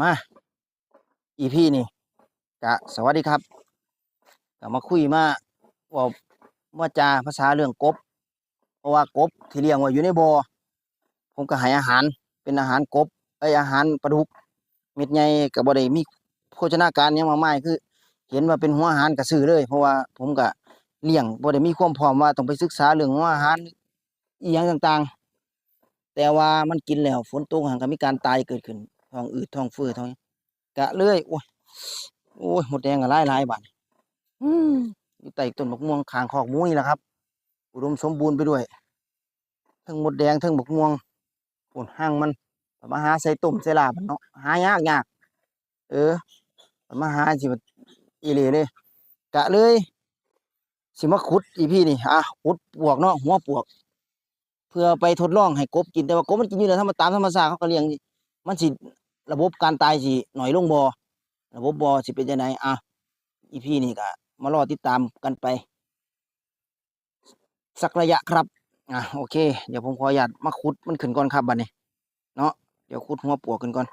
มา อีพี่นี่กะสวัสดีครับกะมาคุยมาว่าว่าจาภาษาเรื่องกบ เพราะว่ากบที่เลี้ยงไว้อยู่ในบ่อผมก็ให้อาหารเป็นอาหารกบไออาหารปลาดุกเม็ดใหญ่ก็บ่ได้มีโภชนาการยังมากมายคือ เห็นว่าเป็นหัวอาหารก็ซื้อเลย เพราะว่าผมก็เลี้ยงบ่ได้มีความพร้อมว่าต้องไปศึกษาเรื่องหัวอาหารอีหยังต่างๆ แต่ว่ามันกินแล้วฝนตกหันก็มีการตายเกิดขึ้น ท้องอืดท้องเฟ้อท้องหยังกะเลยโอ้ยโอ้ยหมดแดงก็หลายๆบาดอืมอยู่ใต้ต้นมะม่วงข้างคอกหมูนี่แหละครับ อุดมสมบูรณ์ไปด้วยทั้งหมดแดงทั้งบกม่วงปนห้างมันมาหาใส่ต้มใส่ลาบมันเนาะหายากยากเออมาหาสิมันอีเหลเลยกะเลยสิมาขุดอีพี่นี่อะขุดปวกเนาะหัวปวก เพื่อไปทดลองให้กบกินแต่ว่ากบมันกินอยู่แล้วถ้ามันตามธรรมชาติเขาก็เลี้ยงสิมันสิ ระบบการตายสิหน่อยลงบ่ระบบบ่สิเป็นจังไดอะอีพี่นี่ก็มารอติดตามกันไป สักระยะครับ อะโอเค เดี๋ยวผมขออนุญาตมาขุดมันขึ้นก่อนครับบัดนี้ เนาะเดี๋ยวขุดหัวปวกขึ้นก่อน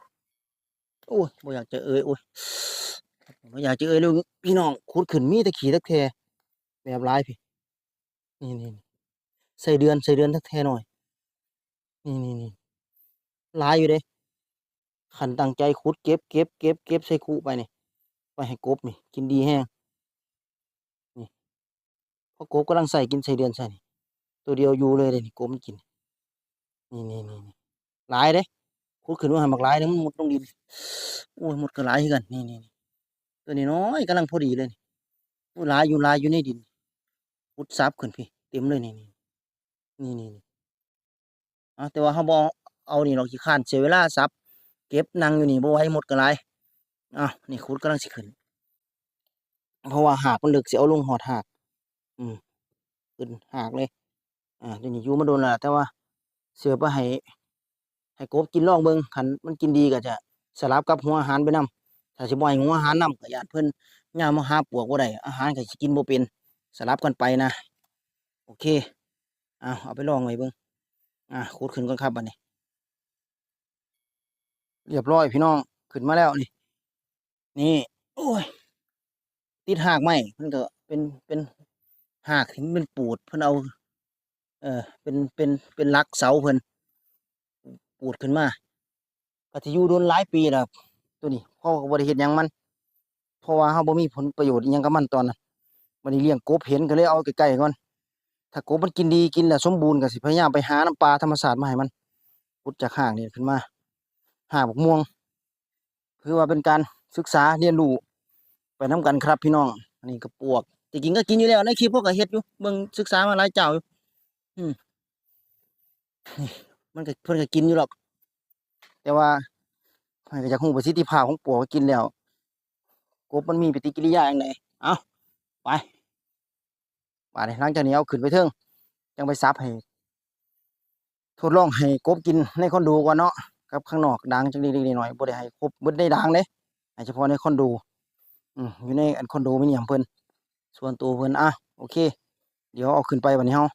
โอ้ยบ่อยากจะเอ่ยโอ้ยบ่อยากจะเอ่ยเลยพี่น้องขุดขึ้นมีต่ขี้ตะแคแบบร้ายพี่นี่นี่ใส่เดือนใส่เดือนตะแคหน่อย นี่นี่นี่หลายอยู่เด้ ขันตั้งใจขุดเก็บเก็บเก็บเก็บใส่คุไปนี่ไปให้กบนี่ กินดีแห้งนี่พราะกบกำลังใส่กินใส่เดือนใส่นี่ตัวเดียวอยู่เลยเลยนี่กบมันกิน นี่นี่นี่นี่หลายเด้ขุดขึ้นว่าหันบักหลายเด้มันหมดลงดินโอ้ยหมดก็หลายกันนี่นี่นี่ตัวนี้น้อยกำลังพอดีเลยนี่หลายอยู่หลายอยู่ในดินขุดซับขึ้นพี่ เต็มเลยนี่นี่นี่นี่นี่อะแต่ว่าเขาบอกเอานี่เราขี้ข้านเสียเวลาซับ เก็บนั่งอยู่นี่บ่ไหว้หมดก็หลายอ้าวนี่ขุดกำลังสิขึ้น เพราะว่าหากมันลึกสิเอาลงหอดหาก อืมขึ้นหากเลย อ่าเดี๋ยวนี้อยู่มาโดนละแต่ว่า เสือไปให้ ให้กบกินลองเบิงคันมันกินดีก็จะสลับกับหัวอาหารไปนํถ้าสิบ่ให้หัวอาหารนํก็ญาติเพิ่นย่ามาหาปวกบ่ได้อาหารก็สิกินบ่เป็นสลับกันไปนะ โอเค เอาเอาไปลองไว้เบิงอ่าขุดขึ้นก่อนครับบัดนี้ เรียบร้อยพี่น้องขึ้นมาแล้วนี่ นี่ โอ้ย ติดหากไม้เพิ่นก็เป็นเป็นหากที่มันเป็นปูดเพิ่นเอา เออเป็นเป็นเป็นหลักเสาเพิ่นปูดขึ้นมาก็สิอยู่โดนหลายปีแล้วตัวนี้พ่อก็บ่ได้เฮ็ดหยังมันเพราะว่าเฮาบ่มีผลประโยชน์ยังกับมันตอนนั้นมันนี้เลี้ยงกบเห็นก็เลยเอาใกล้ๆก่อนถ้ากบมันกินดีกินแหล้วสมบูรณ์ก็สิพยายามไปหาน้ำปลาธรรมชาสติมาให้มันขุดจากห่ากนี่ขึ้นมา หาบกม่วง คือว่าเป็นการศึกษาเรียนรู้ไปนํกันครับพี่น้อง อันนี้ก็ปวกจริงก็กินอยู่แล้วในคลิปพวกก็เฮ็ดอยู่เบิ่งศึกษามาหลายเจ้าอยู่มันก็เพิ่นก็กินอยู่หรอก แต่ว่าเพิ่นก็อยากรู้ประสิทธิภาพของปวกกินแล้วกบมันมีปฏิกิริยาอย่างไรเอาไปไปเลยหลังจากนี้เอาขึ้นไปเทิงจังไปซับให้ทดลองให้กบกินในคอนโดก่อนเนาะ กับข้างนอกดังจังเล็กๆหน่อยบ่ได้ให้ครบบ่ได้ดังเด้ให้เฉพาะในคอนโดอืมอยู่ในอันคอนโดมิเนียมเพิ่นส่วนตัวเพิ่นอะโอเค เดี๋ยวเอาขึ้นไปบัดนี้เฮา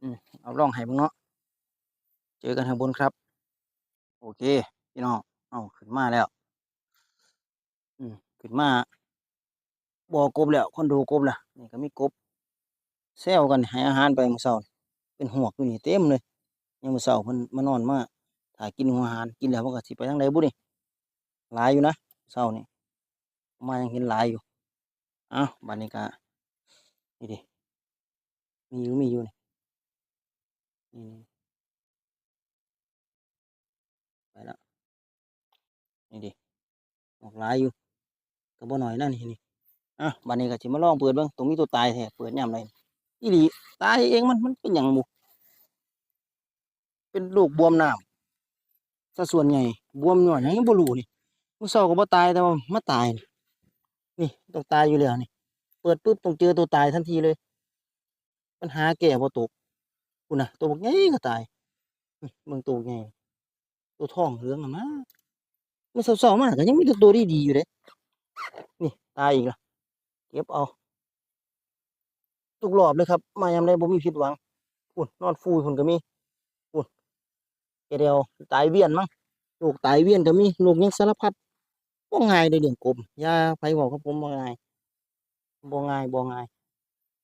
อืมเอาล่องให้เบิ่งเนาะเจอกันข้างบนครับ โอเคพี่น้องเอาขึ้นมาแล้วอืมขึ้นมาบ่อกบแล้วคอนโดกบล้วนี่ก็มีกบแซวกันให้อาหารไปมื้อเช้าเป็นหวกอยู่นี่เต็มเลยยังมื้อเช้าเพิ่นมานอนมา ถ่ายกินหัวหารกินแล้วมันก็สิไปทางใดบุนี่หลายอยู่นะเช้านี่มายังเห็นหลายอยู่เอ้าบัดนี้ก็นี่ดิมีอยู่มีอยู่นี่นี่ไปแล้วนี่ดิออกหลายอยู่ก็บ่น้อยนั่นนี่นี่อะบัดนี้ก็สิมาลองเปิดเบิ่งตรงนี้ตัวตายแท้เปิดยามใดอีหลีตายเองมันมันเป็นหยังบุเป็นโรคบวมน้ำ ซะส่วนใหญ่บวมย้อนหยังยังบ่รู้นี่มื้อเช้าก็บ่ตายแต่ว่ามาตายนี่ต้องตายอยู่แล้วนี่ เปิดปุ๊บต้องเจอตัวตายทันทีเลย ปัญหาแก้บ่ตกพุ่นน่ะตัวบักใหญ่ก็ตายอื้อเบิ่งตัวบักใหญ่ตัวทองเหลืองอะมามันเศร้าๆมากก็ยังมีแต่ตัวดีๆอยู่เด้นี่ตายอีกละเก็บเอาทุกรอบเลยครับ มายามใดบ่มีผิดหวังปุ่นนอนฟูยพุ่นก็มี ปุ่นเดี๋ยวตายเวียนมั้งโรคไตเวียนก็มีโรคหยังสารพัดบ่ง่ายเด้อเรื่องกบอย่าไผเว้ากับผมบ่ง่ายบ่ง่ายบ่ง่าย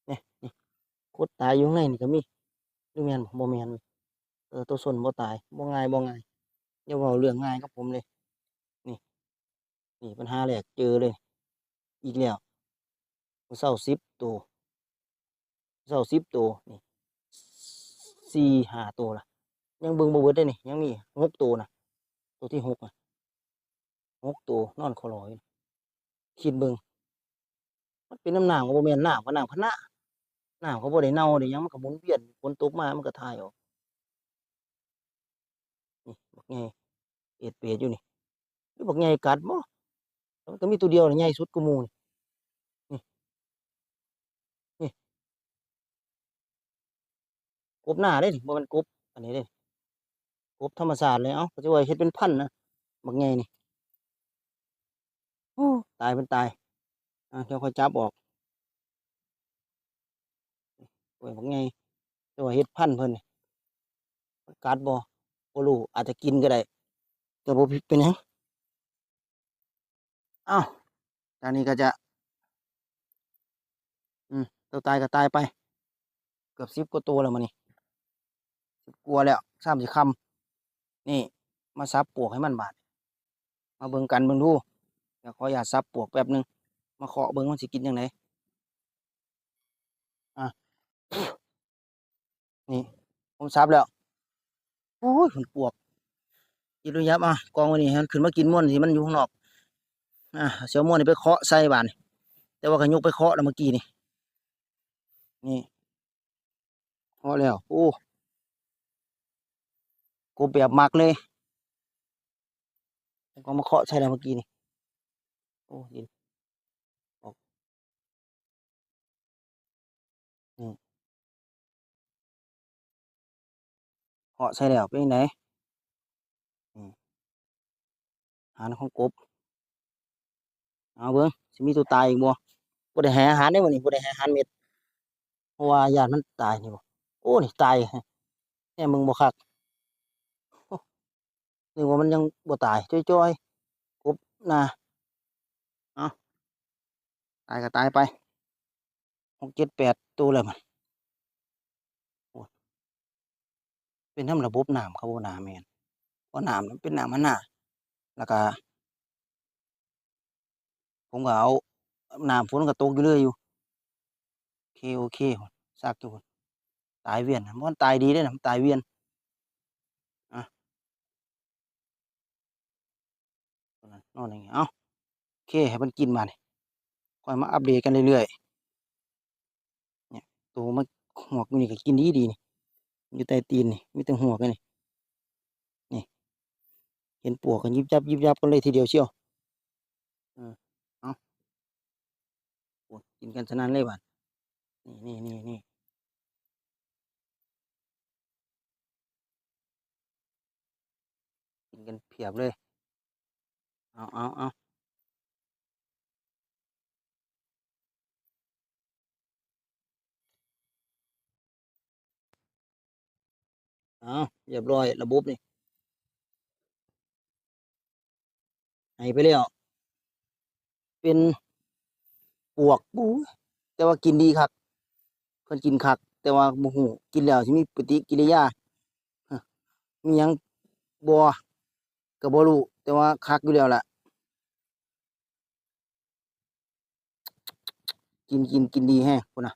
นี่นี่กดตายอยู่ในนี่ก็มีหรือแมนบ่บ่แมนเออตัวส้นบ่ตายบ่ง่ายบ่ง่ายอย่าเว้าเรื่องง่ายกับผมเลยนี่นี่ปัญหาแรกเจอเลย อีกแล้วเร่า10ตัวมื้อเช้า10ตัวนี่สี่ห้าตัวล่ะ ยังเบิ่งบ่เบิดเด้นี่ยังมีหกตัวนะตัวที่หกน่ะหกตัวนอนคอลอยอยู่คิดเบิ่งมันเป็นน้ำหน้ำก็บ่แม่นน้ำก็น้ำพนะน้ำเขาบ่ได้เน่าได้ยังมันก็หมุนเวียนฝนตกมามันก็ถ่ายออกนี่บักใหญ่เอ็ดเป็ดอยู่นี่หรือบักใหญ่กัดบ่มันก็มีตัวเดียวน่ะใหญ่สุดกว่าหมู่นี่นี่กบหน้าเด้นี่บ่แม่นกบอันนี้เด้ บธรรมชาติเลยเอ้าก็สิว่าเฮ็ดเป็นพันธุ์นะบักใหญ่นี่โอ้ตายเป็นตายอะเดี๋ยวค่อยจับออกโอ้ยบักใหญ่แต่ว่าเฮ็ดพันธุ์เพิ่นนี่มันกัดบ่บ่รู้อาจจะกินก็ได้แต่บ่ผิดเป็นหยังอ้าวตอนนี้ก็จะ อืมตัวตายก็ตายไป เกือบ10กว่าตัวแล้วมื้อนี้10กว่าแล้ว3สิค่ำ นี่ มาซับปวกให้มันบาด มาเบิ่งกันเบิ่งดูเดี๋ยวขออย่าซับปวกแป๊บหนึง มาเคาะเบิ่งมันสิกินจังไดอะ นี่ ผมซับแล้ว โอ้ยผลปวกอีรุยับอะกองไว้นี่ให้มันขึ้นมากินม่วนที่มันอยู่ข้างนอก อะเสียวม่วนนี่ไปเคาะใส่บานแต่ว่าก็ยกไปเคาะแล้วเมื่อกี้นี่ นี่เคาะแล้ว โอ้ กูแบบมักเลยล้วก็มาเคาะใส่แล้วเมื่อกี้นี่ โอ้ดินออกนี่เคาะใส่แล้วเป็นจั่งใดนี่อาหารของกบ เอาเบิ่งสิมีตัวตายอีกบ่บ่ได้ให้อาหารได้บ่นี่บ่ได้ให้อาหารเม็ด เพราะว่าญาติมันตายนี่บ่โอ้ นี่ตายแหน่มึงบ่คัก นึกว่ามันยังบ่ตายจ้อยๆกบนาเอาตายก็ตายไปหกเจ็ดแปดตัวแล้วมันเป็นทำระบบน้ำเขาบ่น่าแมนเพราะน้ำมันเป็นน้ำมันน่ะแล้วก็ผมก็เอาน้ำฝนก็ตกอยู่เรื่อยอยู่โอเคโอเคซักอยู่ตายเวียนบ่มันตายดีเด้นะตายเวียน อะตัว นอนอย่างเงี้ยเอ้าโอเคให้มันกินมานี่ค่อยมาอัปเดตกันเรื่อยๆเนี่ยตัวมันหัวกูนี่ก็กินดีๆนี่อยู่ใต้ตีนนี่มีแต่หัวกันนี่นี่เห็นปวกก็ยิบยับยิบยับกันเลยทีเดียวเชียวเออเอาโอ้ยกินกันสนั่นเลยบัดนี่นี่นี่นี่กินกันเพียบเลย เอาเอาเอาเอาเรียบร้อย ระบบนี่ให้ไปแล้ว เป็นปวกปูแต่ว่ากินดีคักเพิ่นกินคัก แต่ว่าบ่ฮู้กินแล้วสิมีปฏิกิริยามียังบ่ก็บ่รู้ แต่ว่าคักอยู่แล้วล่ะ กินกินกินดีแฮงพุ่นน่ะ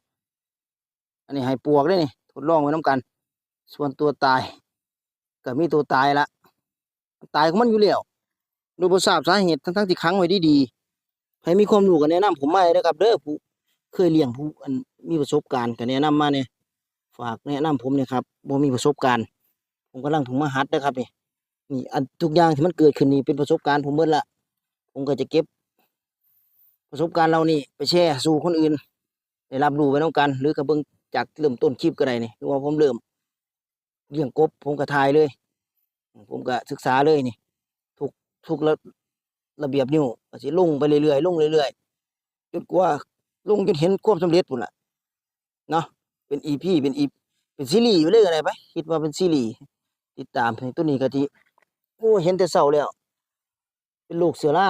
อันนี้ให้ปวกเด้นี่ทดลองไว้นํกัน ส่วนตัวตายก็มีตัวตายละตายของมันอยู่แล้วโดยบ่ทราบสาเหตุทั้งๆที่ขังไว้ดีๆใครมีความรู้ก็แนะนำผมมาเลยเด้อครับ เด้อผู้เคยเลี้ยงผู้อันมีประสบการณ์ก็แนะนำมาเนี่ยฝากแนะนำผมเนี่ยครับบ่มีประสบการณ์ ผมกำลังเพิ่งมาหัดเด้อครับนี่ นี่อันทุกอย่างที่มันเกิดขึ้นนี่เป็นประสบการณ์ผมเบิดละผมก็จะเก็บ ประสบการณ์เหล่านี้ไปแชร์สู่คนอื่นได้รับรู้ไปนํกัน หรือก็เบิ่งจากเริ่มต้นคลิปก็ได้นี่คือว่าผมเริ่มเลี้ยงกบ ผมก็ถ่ายเลย ผมก็ศึกษาเลยนี่ ทุกทุกระระเบียบนิ้วก็สิลงไปเรื่อยๆลงเรื่อยๆจนกว่าลงจนเห็นความสำเร็จพุ่นละเนาะเป็น EP เป็น EP เป็นซีรีส์อยู่เลยก็ได้ไปคิดว่าเป็นซีรีส์ติดตามให้ตัวนี้ก็สิ โอ้เห็นแต่เสาแล้ว เป็นลูกเสือล่า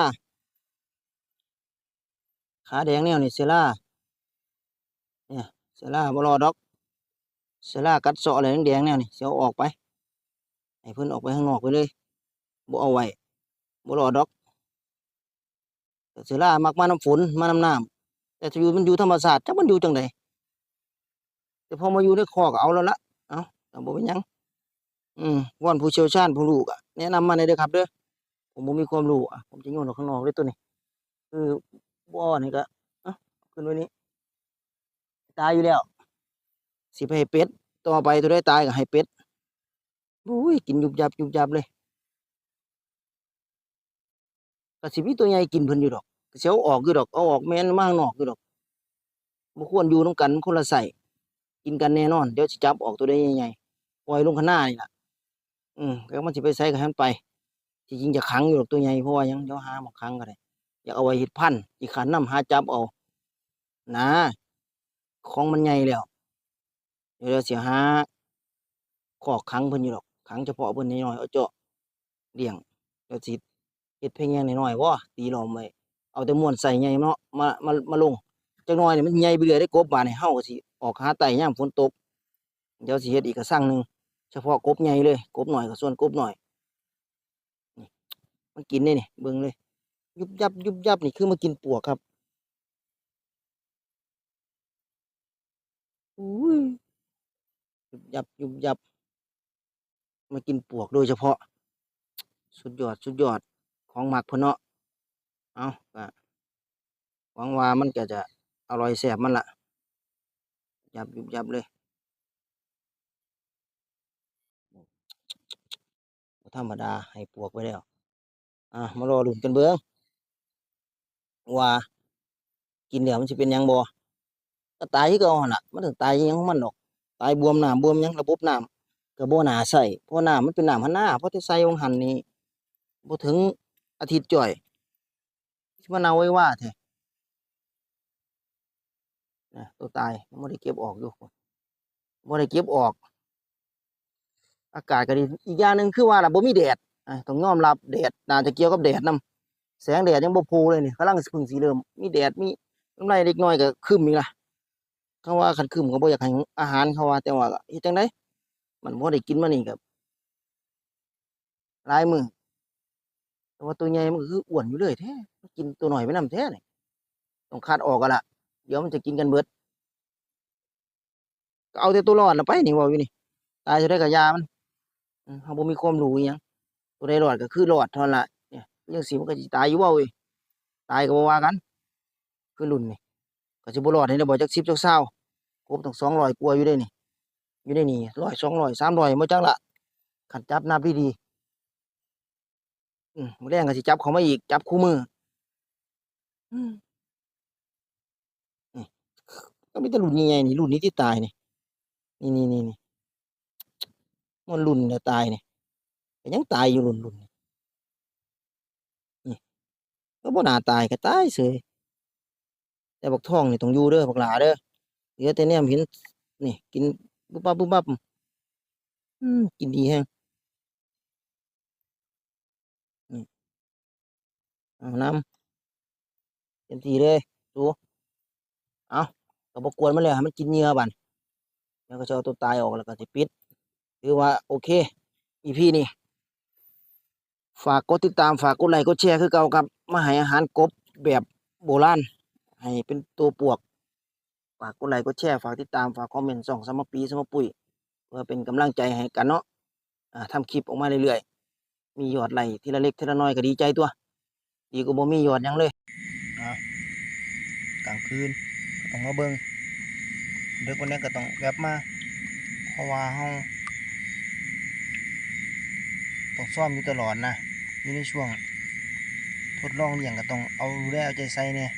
ขาแดงแนวนี่เสือล่า เนี่ย เสือล่าบ่รอดอก เสือล่ากัดเสาะอะไรแดงแนวนี่เสียวออกไป ให้เพิ่อนออกไปข้างนอกไปเลยบ่เอาไว้บ่รอดอก เสือล่ามักมาน้ำฝน มาน้ำน้ำแต่ถ้าอยู่มันอยู่ธรรมชาสติจักมันอยู่จังไดแต่พอมาอยู่ในคอก็เอาแล้วละ เอาแต่บ่เป็นยัง อืมวอนผู้เชี่ยวชาญผู้รู้ก็ แนะนำมาหน่อยเด้อครับเด้อผมบ่มีความรู้อะผมจะโยนออกข้างนอกเลยตัวนี้ คือบ่อนี่ก็อขึ้นไว้นี้ตายอยู่แล้ว สิไปให้เป็ดต่อไปตัวได้ตายก็ให้เป็ดอุ้ยกินยุบยับยุบยับเลยก็สิมีตัวใหญ่กินเพิ่นอยู่ดอกก็สิเอออกอยู่ดอกเอาออกแม่นมาข้างนอกอยู่ดอกบ่ควรอยู่นํกันคนละไส้กินกันแน่นอน เดี๋ยวสิจับออกตัวได้ใหญ่ๆปล่อยลงข้างหน้านี่ล่ะ อืมแล้วมันสิไปไสก็ให้มันไปจริงจะขังอยู่ดอกตัวใหญ่เพราะว่ายังเดี๋ยวหาหมอกขังก็ได้อยากเอาไว้เฮ็ดพันธุ์อีกขันนํหาจับเอานะของมันใหญ่แล้วเดี๋ยวเสิหาคอกขังเพิ่นอยู่ดอกขังเฉพาะเพิ่นน้อยๆเอาเจาะเลี้ยงเดี๋ยวสิเฮ็ดเพียงอย่างน้อยๆบ่ตีลอมไว้เอาแต่ม่วนใส่ใหญ่เนาะมามามาลงจักหน่อยเนี่ยมันใหญ่ไปเรื่อยได้กบบาดนี่เฮาก็สิออกหาไต่ยามฝนตกเดี๋ยวสิเฮ็ดอีกกระสังหนึง เฉพาะกบใหญ่เลยกบน้อยก็ส่วนกบน้อยนี่มันกินได้นี่เบิ่งเลย ยุบยับยุบยับนี่คือมากินปวกครับอุ้ยยุบยับยุบยับ มากินปวกโดยเฉพาะ สุดยอดสุดยอดของหมักเพนเนาะเอาก็หวังว่ามันก็จะอร่อยแซ่บมันละยับยุบยับเลย ธรรมดาให้ปวกไว้แล้วอะมารอลุ้นกันเบิ่งว่ากินแล้วมันสิเป็นยังบ่ก็ตายคือเก่าหั่นล่ะมันถึงตายยังของมันดอก ตายบวมน้ำบวมยังระบบน้ำก็บ่น่าใส่เพราะน้ำมันเป็นน้ำหันหน้าเพราะที่ใส่ลงหันนี่บ่ถึงอาทิตย์จ่อยสิมาเนาไว้ว่าแท้นะตัวตายยังบ่ได้เก็บออกอยู่บ่ได้เก็บออก อากาศก็ดีอีกอย่างหนึ่งคือว่าล่ะบ่มีแดดต้องยอมรับแดดน่าจะเกี่ยวกับแดดนํแสงแดดยังบ่โพเลยนี่กำลังสิเพึ่งสิเริ่มมีแดดมีน้ำลายเล็กน้อยก็ครึ้มอีกล่ะเขาว่าคันครึ้มก็บ่อยากให้อาหารเขาว่าแต่ว่าเฮ็ดจังไดมันบ่ได้กินมานี่ก็หลายมือแต่ว่าตัวใหญ่มันคืออ้วนอยู่เรื่อยแท้กินตัวหน้อยไปนำแท้นี่ต้องคัดออกกันละเดี๋ยวมันจะกินกันเบิดเอาแต่ตัวรอดน่ะไปนี่ว้าอยู่นี่ตายจะได้ก็ยามัน เราบ่มีความรู้อิหยังตัวใดรอดก็คือรอดเท่านั้นล่ะเนี่ยจังซี่มันก็สิตายอยู่ว้าเว้ยตายก็บ่ว่ากัน คือรุ่นนี่ก็สิบ่รอดให้ได้บ่จัก10จัก20ครบต้อง200กว่าอยู่เด้นี่ อยู่ในนี่100 200 300บ่จักละคันจับนับดีๆอืมแลงก็สิจับเขามาอีกจับคู่มืออืมนี่ก็มีแต่รุ่นใหญ่ๆนี่รุ่นนี้ที่ตายนี่นี่ๆๆๆ มันรุ่นแล้วตายนี่ก็ยังตายอยู่รุ่นรุ่นนี่ก็บ่น่าตายก็ตายเฉยแต่บักทองนี่ต้องอยู่เด้อบักหลาเด้อเหลือแต่แนมเห็นนี่กินปุ๊บปั๊บปุ๊บปั๊บอืมกินดีแฮงเอานำเต็มที่เลยดูเอาก็บ่กวนมันแล้วให้มันกินเหยื่อบัดแล้วก็จะเอาตัวตายออกแล้วก็สิปิด ถือว่าโอเค EP นี้ฝากกดติดตามฝากกดไลค์กดแชร์คือเก่าครับมาให้อาหารกบแบบโบราณให้เป็นตัวปวก ฝากกดไลค์กดแชร์ฝากติดตามฝากคอมเมนต์ส่องสมปีสมปุ้ยเพื่อเป็นกำลังใจให้กันเนาะอ่าทำคลิปออกมาเรื่อยๆ มียอดไลค์ทีละเล็กทีละน้อยก็ดีใจตัว ดีกว่าบ่มียอดยังเลยกลางคืนต้องมาเบิ่งเด็กคนนี้ก็ต้องแวบมา เพราะว่าเฮา ต้องซ่อมอยู่ตลอดนะอยู่ในช่วง ทดลองเลี้ยงก็ต้องเอาดูแลเอาใจใส่เนี่ย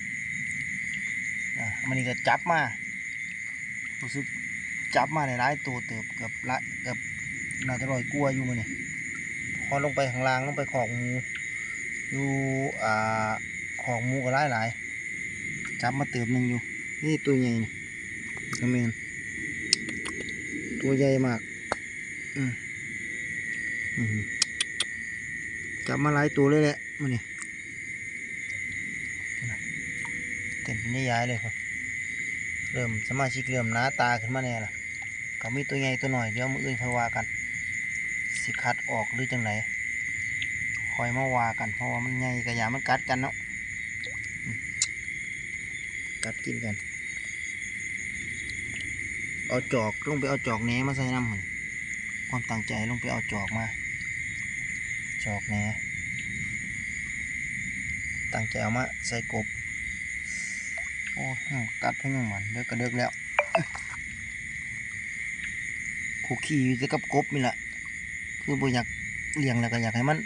อะมันนี่ก็จับมารู้สึกจับมาในหลายตัวเติบเกือบละเกือบน่าจะร้อยกลัวอยู่มันนี่พอลงไปข้างล่างลงไปขอกหมูอยู่อ่าขอกมูก็หลายหลายจับมาเติบหนึ่งอยู่ นี่ตัวใหญ่นี่กระเมนตัวใหญ่มาก อืมอืม จับมาหลายตัวเลยแหละมันนี่เต็มนี่ย้ายเลยครับ เริ่มสมาชิกเริ่มหน้าตาขึ้นมาแน่ละก็มีตัวใหญ่ตัวหน่อยเดี๋ยวมืออื่นค่อยว่ากัน สิคัดออกหรือจังไหนคอยมาว่ากันเพราะว่ามันใหญ่กระยามันกัดกันเนาะกัดกินกัน เอาจอกลงไปเอาจอกแหนมาใส่น้ำมันความตั้งใจลงไปเอาจอกมา จอกแหนตั้งใจเอามาใส่กบ โอ้กัดเพิ่งยังมันเด็กก็เด็กแล้วคุกขี้อยู่แต่กับกบนี่แหละคือบ่อยากเลี้ยงแล้วก็อยากให้มัน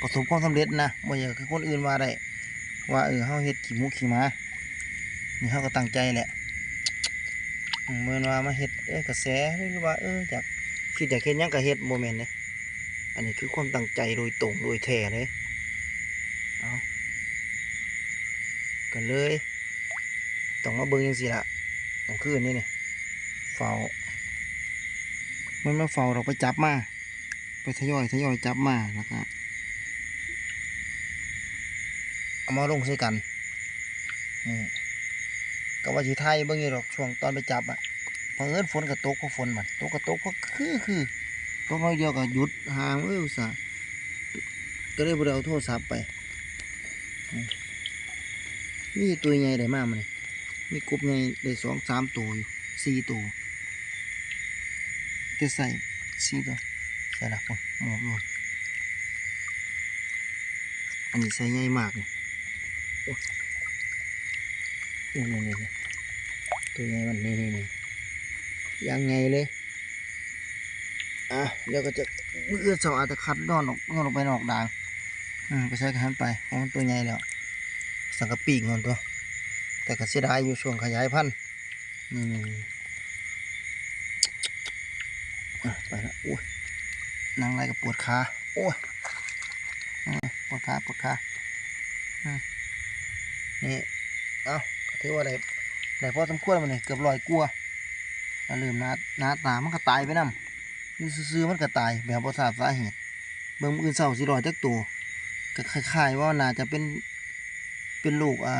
ประสบความสำเร็จนะบ่อยากให้คนอื่นว่าได้ว่าเออเฮาเฮ็ดขี้มูขี้มานี่เฮาก็ตั้งใจแหละเมื่อว่ามาเฮ็ดเอ้กระแสหรือว่าเอออยากคิดอยากเฮ็ดยังก็เฮ็ดโมเมนต์เนี่ย อันนี้คือความตั้งใจโดยตรงโดยแท้เลย เอากันเลยต้องมาเบิ่งจังซี่ล่ะต้องคืนนี่นี่เฝ้ามันมาเฝ้าเราไปจับมา ไปทยอยทยอยจับมาแล้วก็เอามาลงใส่กันนี่ก็ว่าสิไทยเบิ่งอยู่ดอกช่วงตอนไปจับอะพอเอิญฝนก็ตกเพราะฝนมันตกก็ตกเพราะคือคือ ตกน้อยเดียวก็หยุดห่างเอ้ยอุตส่าก็เลยบ่ได้เอาโทรศัพท์ไปอืมมีตัวใหญ่ได้มากมันนี่มีกบใหญ่ได้สองสามตัวอยู่สี่ตัวจะใส่สี่ตัวใส่ละคนหมอบเลยอันนี้ใส่ใหญ่มากเลยนี่นี่นี่นี่ตัวใหญ่มันนี่นี่นี่ยังไงเลย อะเดี๋ยวก็จะมือเสาอาจจะคัดนอนออกนอนออกไปนอกด่างอืมไปใช้กันไปเพราะมันตัวใหญ่แล้วสังกะปีกงอนตัว แต่ก็เสียดายอยู่ช่วงขยายพันธุ์นี่นี่นี่อะไปละอุ้ยนั่งไรกับปวดขาโอ้ยปวดขาปวดขาอืมนี่เอาก็ถือว่าได้ได้พอสมควรมันนี่เกือบร้อยกลัวลืมนาน้าตามันก็ตายไปนำ อยู่ซื่อมันก็ตายแบบบ่ทราบสาเหตุเบิ่งมื้ออื่นเช้าสิร้อยจักตัวก็คล้ายๆว่าน่าจะเป็นเป็นลูกอ่า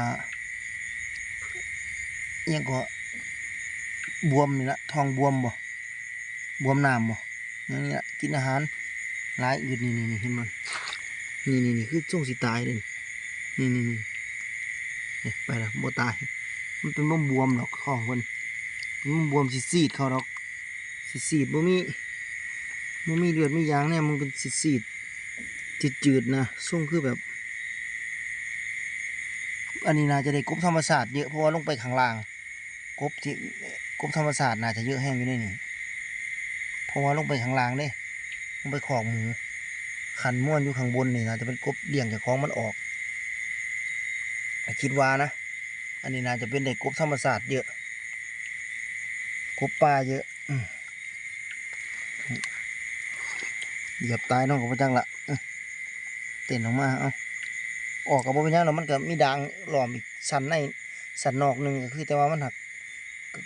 ยังก็บวมนี่ละทองบวมบ่บวมน้ำบ่อย่างนี้ละกินอาหารหลายอื่นี่นี่นี่เห็นมันนี่นี่นี่คือช่วงสิตายเลยนี่นี่นี่นี่ไปละบ่ตาย มันเป็นบ่บวมดอกของคนมันบวมสิซีดเขาดอกสิซีดบ่มี บ่มีเลือดมียางเนี่ยมันเป็นสิซีดจืดจืดๆนะส่งคือแบบ อันนี้น่าจะได้กบธรรมศาสตร์เยอะเพราะว่าลงไปข้างล่างกบที่กบธรรมศาสตร์น่าจะเยอะแห้งอยู่ในนี่เพราะว่าลงไปข้างล่างเด้ลงไปขอกหมูขันม้วนอยู่ข้างบนนี่น่าจะเป็นกบเลี้ยงจากของมันออกคิดว่านะ อันนี้น่าจะเป็นเด็กกบธรรมศาสตร์เยอะ กบปลาเยอะอืม เหยียบตายน้องกับพระจังละเต้นออกมาเอาออกกับพระจังแล้วมันก็มีด่างหลอมอีกสันในสันนอกหนึ่งก็คือแต่ว่ามันหัก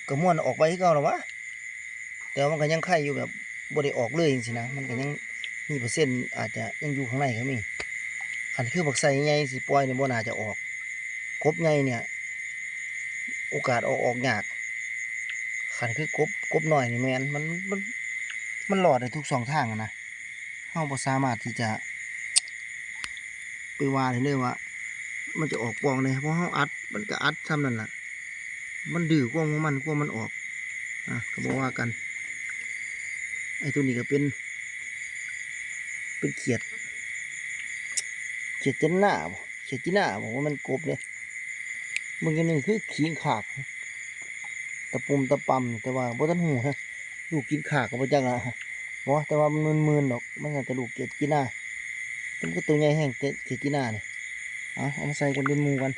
กระม้วนออกไปที่เก่าหรอวะแต่ว่ามันก็ยังไข่อยู่แบบบ่ได้ออกเลยจริงๆนะมันก็ยังมีเปอร์เซ็นต์อาจจะยังอยู่ข้างในก็มีขันคือบักใส่ใหญ่สิปล่อยเนี่ยบ่น่าจะออกกบใหญ่เนี่ย โอกาสเอาออกยากขันคือกบกบหน่อยนี่แมนมันมันมันหลอดได้ทุกสองทางนะ เฮาบ่สามารถที่จะไปว่าได้เลยว่า มันจะออกปองเลยเพราะเฮาอัด มันก็อัดซ้ำนั่นแหละมันดื้อกว่าของมันกว่ามันออกอะก็บอกว่ากัน ไอ้ตัวนี้ก็เป็น เป็นเขียด เขียดจันหน้าบ่เขียดจีน่าบอกว่ามันกบเลยมึงกันนี่คือขีงขากตะปุ่มตะปั๊มแต่ว่าบ่ทันหูฮะลูกกินขากก็บ่จักอะ บ่แต่ว่ามันมึนๆดอก มันก็จะลูกเกล็ดกินหน้ามันก็ตัวใหญ่แห้งเกล็ดเกล็ดกินหน้านี่เอาเอามาใส่กันเป็นมูกัน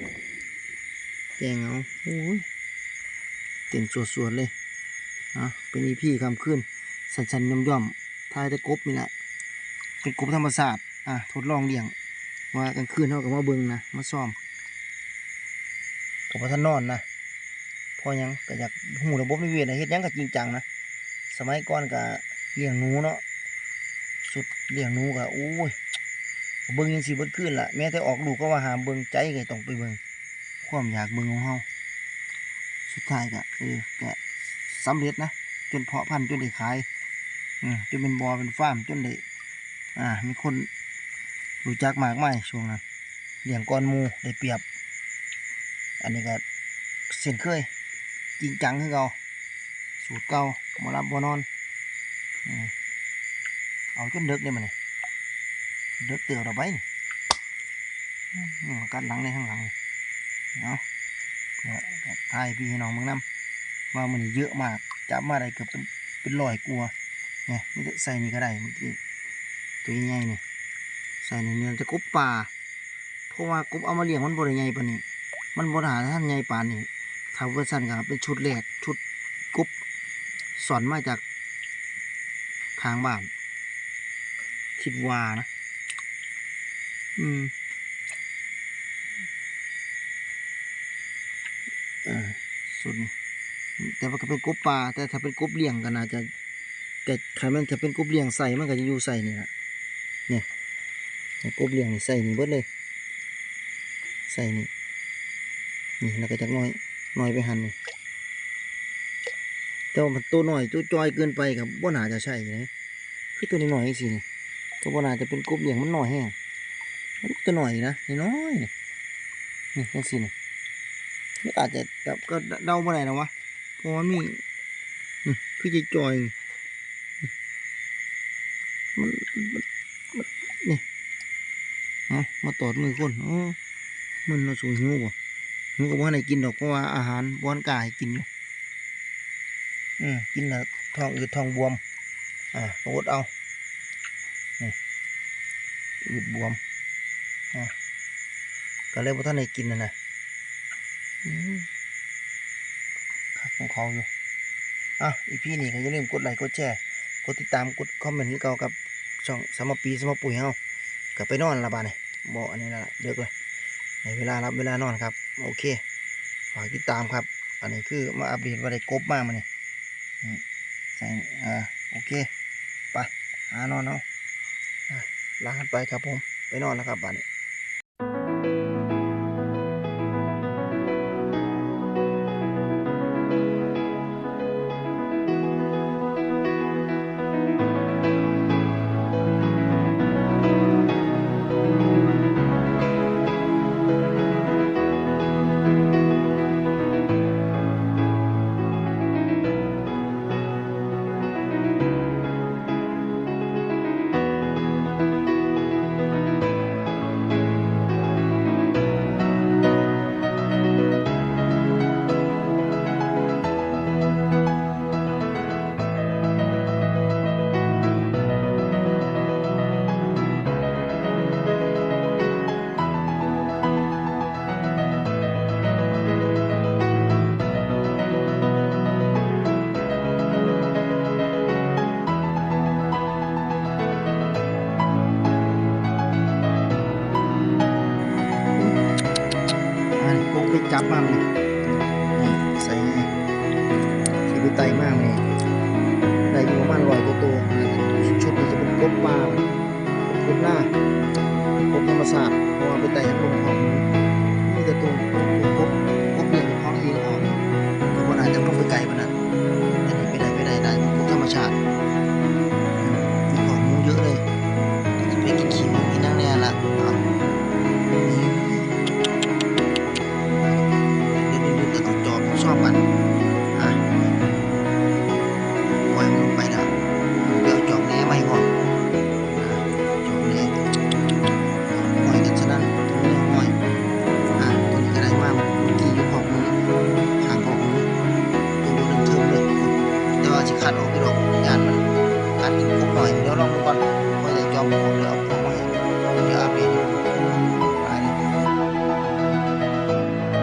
แกงเอาโอ้ยเต็มสวดๆเลยอะเป็นอีพี่คำขึ้นสันๆย่อมๆทายต่กบนี่แหละเป็นกบธรรมศาสตร์อะทดลองเลี้ยงว่ากลางคืนเขาก็มาเบิงนะมาซ่อมผมว่าท่านนอนนะพอยังก็อยากหูระบบนิเวศนะเฮ็ดยังก็จริงจังนะสมัยก่อนก็ เลี้ยงหนูเนาะสุดเลี้ยงหนูก็โอ้ยเบิ่งยังสิเบิดขึ้นละแม้แต่ออกลูกก็ว่าหามเบิ่งใจก็ต้องไปเบิ่งความอยากเบิ่งของเฮาสุดท้ายก็เออก็สำเร็จนะจนเพาะพันธุ์จนได้ขายอืมจนเป็นบอเป็นฟาร์มจนได้อ่ามีคนรู้จักมากมายช่วงนั้นเลี้ยงก้อนมูได้เปรียบ อันนี้ก็เส้นเคยจริงจังคือเก่าสูตรเก่าบ่รับบ่นอน เอาจนเดึกเลยมันนี่เดึกเตือเราไปนี่มากัดหลังในข้างหลังเนาะเพื่อก็ทายพี่ให้น้องเมืองน้ำว่ามันนี่เยอะมากจับมาได้เกือบเป็นเป็นร้อยกลัวเนี่ยไมแต่ได้ใส่นี่ก็ได้เมื่อกี้ตัวใหญ่ๆนี่ใส่นี่เนี่ยจะกบป่าเพราะว่ากบเอามาเลี้ยงมันบริใหญ่ปานนี้ มันบริหารท่านใหญ่ปานนี้ทาวเวอร์ซันก็เป็นชุดแรกชุดกบสอนมาจาก ทางบ้าน คิดว่านะ อืมเออสุดแต่ว่าก็เป็นกบปลาแต่ถ้าเป็นกบเลี้ยงก็น่าจะ แต่ถ้ามันจะเป็นกบเลี้ยงใส่มันก็จะอยู่ใส่นี่แหละเนี่ยกบเลี้ยงนี่ใส่นี่เบิดเลย ใส่นี่นี่แล้วก็จักน้อยน้อยไปหันนี่แต่ว่ามันตัวหน่อยตัวจอยเกินไปกับบ่น่าจะใช่นะคื อตัวนี้หน่อยสินี่ตัวบนาจะเป็นกบเลี้ยงมันหน่อยแห้งมันตัวหน่อยนะน้อยนี่นี่จังสินี่นี่อาจจะแบบก็เดาบ่ได้นะวะเพราะมันมีคือจะจอยมันมันนี่เอามาตอดมือคนโอ้มันเราสูงหิวบ่หนูก็บ่ให้กินดอกเพราะว่าอาหารบ้อนกายกินอยู่อืมกินแล้วท้องอืดท้องบวม อ่าก็อดเอานี่อืดบวมอ่าก็เลยบ่ท่านได้กินนะนะอืมครับของเขาอยู่อะอีพี่นี่ก็อย่าลืมกดไลค์กดแชร์กดติดตามกดคอมเมนต์ให้เก่ากับช่องสามปีสามปุ๋ยเฮาก็ไปนอนละบาดนี่บอกอันนี้ละเด็กเลยในเวลารับเวลานอนครับ โอเคฝากติดตามครับ อันนี้คือมาอัปเดตว่าได้กบมากมาเนี่ยใส่อ่าโอเคไป หานอนเอาะลากันไปครับผม ไปนอนแล้วครับบ้านนี้ นี่